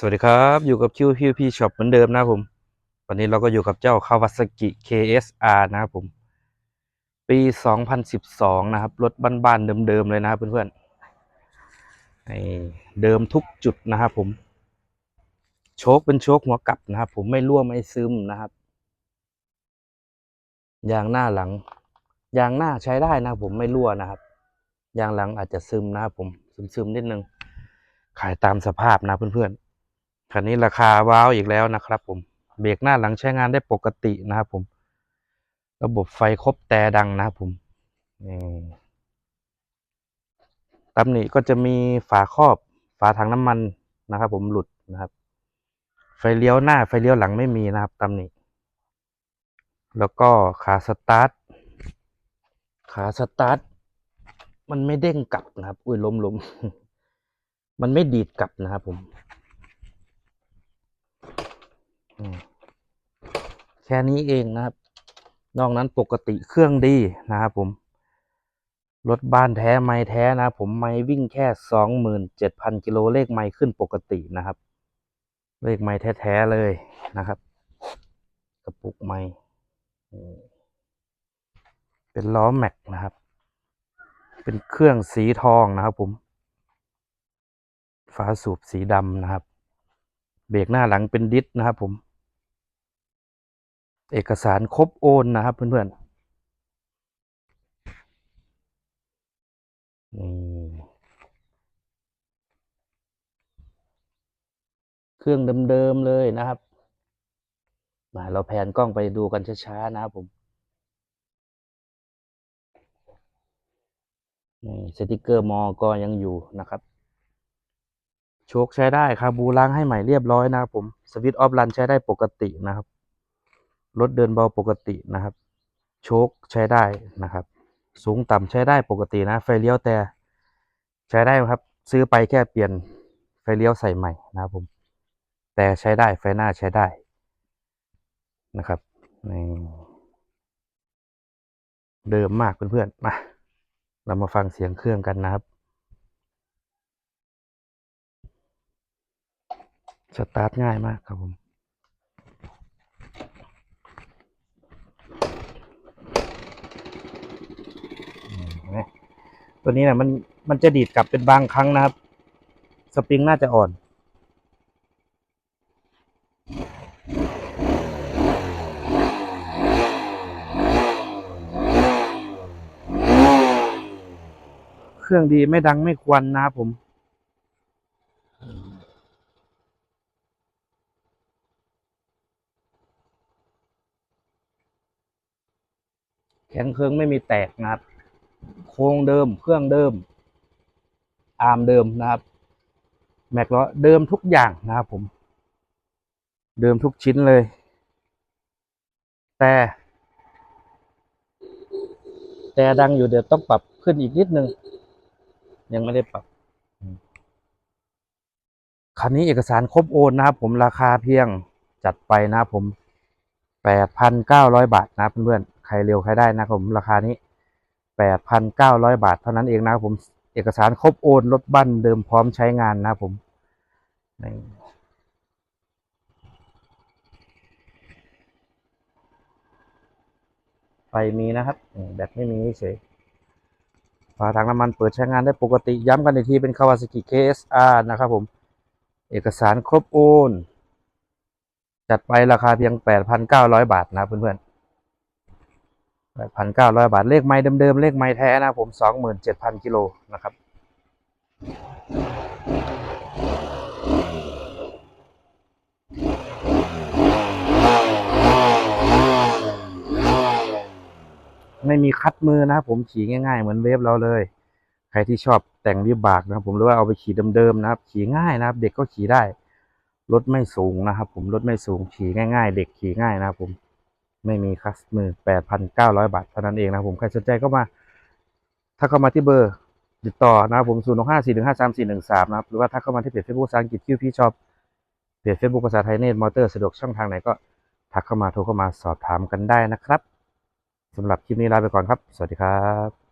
สวัสดีครับ อยู่กับคิวพีพีช็อปเหมือนเดิมนะผม วันนี้เราก็อยู่กับเจ้า Kawasaki KSR นะครับผม ปี 2012 นะครับ รถบ้านๆเดิมๆเลยนะครับเพื่อนๆเดิมทุกจุดนะครับผม โชคเป็นโชคหัวกลับนะครับผมไม่รั่วไม่ซึมนะครับ ยางหน้าหลัง ยางหน้าใช้ได้นะผมไม่รั่วนะครับ ยางหลังอาจจะซึมนะครับผมซึมๆนิดนึง ขายตามสภาพนะเพื่อนๆ คันนี้ราคาว้าวอีกแล้วนะครับผมเบรกหน้าหลังใช้งานได้ปกตินะครับผม ระบบไฟครบแต่ดังนะครับผมนี่ตำหนิก็จะมีฝาครอบฝาถังน้ำมันนะครับผมหลุดนะครับ ไฟเลี้ยวหน้าไฟเลี้ยวหลังไม่มีนะครับตำหนิแล้วก็ขาสตาร์ทขาสตาร์ทมันไม่เด้งกลับนะครับ อุ้ยล้มล้มมันไม่ดีดกลับนะครับผม แค่นี้เองนะครับ นอกนั้นปกติเครื่องดีนะครับผม รถบ้านแท้ไม่แท้นะผมไม่วิ่งแค่สองหมื่นเจ็ดพันกิโลเลขไม่ขึ้นปกตินะครับ เลขไม่แท้ๆเลยนะครับ กระปุกไม่เป็นล้อแม็กนะครับ เป็นเครื่องสีทองนะครับผมฝาสูบสีดำนะครับ เบรกหน้าหลังเป็นดิสนะครับผม เอกสารครบโอนนะครับเพื่อนๆนี่เครื่องเดิมๆเลยนะครับมาเราแพนกล้องไปดูกันช้าๆนะครับผมนี่สติกเกอร์มอก็ยังอยู่นะครับ โชคใช้ได้คาบูล้างให้ใหม่เรียบร้อยนะครับผม สวิตช์ออฟรันใช้ได้ปกตินะครับ รถเดินเบาปกตินะครับ โชคใช้ได้นะครับ สูงต่ำใช้ได้ปกตินะ ไฟเลี้ยวแต่ใช้ได้ครับ ซื้อไปแค่เปลี่ยนไฟเลี้ยวใส่ใหม่นะครับผม แต่ใช้ได้ไฟหน้าใช้ได้นะครับนี่เดิมมากเพื่อนๆมาเรามาฟังเสียงเครื่องกันนะครับ สตาร์ทง่ายมากครับผม อืมเห็นไหม ตัวนี้นะมันมันจะดีดกลับเป็นบางครั้งนะครับ สปริงน่าจะอ่อน เครื่องดีไม่ดังไม่ควันนะครับผมแข็งเครื่องไม่มีแตกนะครับ โครงเดิม เครื่องเดิม อาร์มเดิมนะครับ แม็กล้อเดิมทุกอย่างนะครับผม เดิมทุกชิ้นเลย แต่แต่ดังอยู่เดี๋ยวต้องปรับขึ้นอีกนิดนึง ยังไม่ได้ปรับคันนี้เอกสารครบโอนนะครับผมราคาเพียงจัดไปนะครับผมแปดพันเก้าร้อยบาทนะเพื่อนๆ ใครเร็วใครได้นะครับผมราคานี้ แปดพันเก้าร้อยบาทเท่านั้นเองนะครับผม เอกสารครบโอนรถบั้นเดิมพร้อมใช้งานนะครับผมไฟมีนะครับ แบตไม่มีเฉยฝาถังน้ำมันเปิดใช้งานได้ปกติย้ำกันอีกทีเป็น Kawasaki KSR นะครับผม เอกสารครบโอน จัดไปราคาเพียง 8,900 บาทนะครับเพื่อนๆ 8,900บาท เลขไม้เดิมๆ เลขไม้แท้นะครับผม27,000กิโลนะครับ ไม่มีคัดมือนะครับผมขี่ง่ายๆ เหมือนเวฟเราเลย ใครที่ชอบแต่งวิบากนะครับผมหรือว่าเอาไปขี่เดิมๆนะครับ ขี่ง่ายนะครับ เด็กก็ขี่ได้ รถไม่สูงนะครับผม รถไม่สูงขี่ง่าย ๆ เด็กขี่ง่ายนะครับผม ไม่มีคัสมือแปดพันเก้าร้อยบาทเท่านั้นเองนะผมใครสนใจก็มาถ้าเข้ามาที่เบอร์ติดต่อนะผมศูนย์ห้าสี่หนึ่งห้าสามสี่หนึ่งสามนะครับหรือว่าถ้าเข้ามาที่เพจเฟซบุ๊กภาษาอังกฤษคิวพี่ชอบเพจเฟซบุ๊กภาษาไทยเนตมอเตอร์สะดวกช่องทางไหนก็ทักเข้ามาโทรเข้ามาสอบถามกันได้นะครับสำหรับคลิปนี้ลาไปก่อนครับ สวัสดีครับ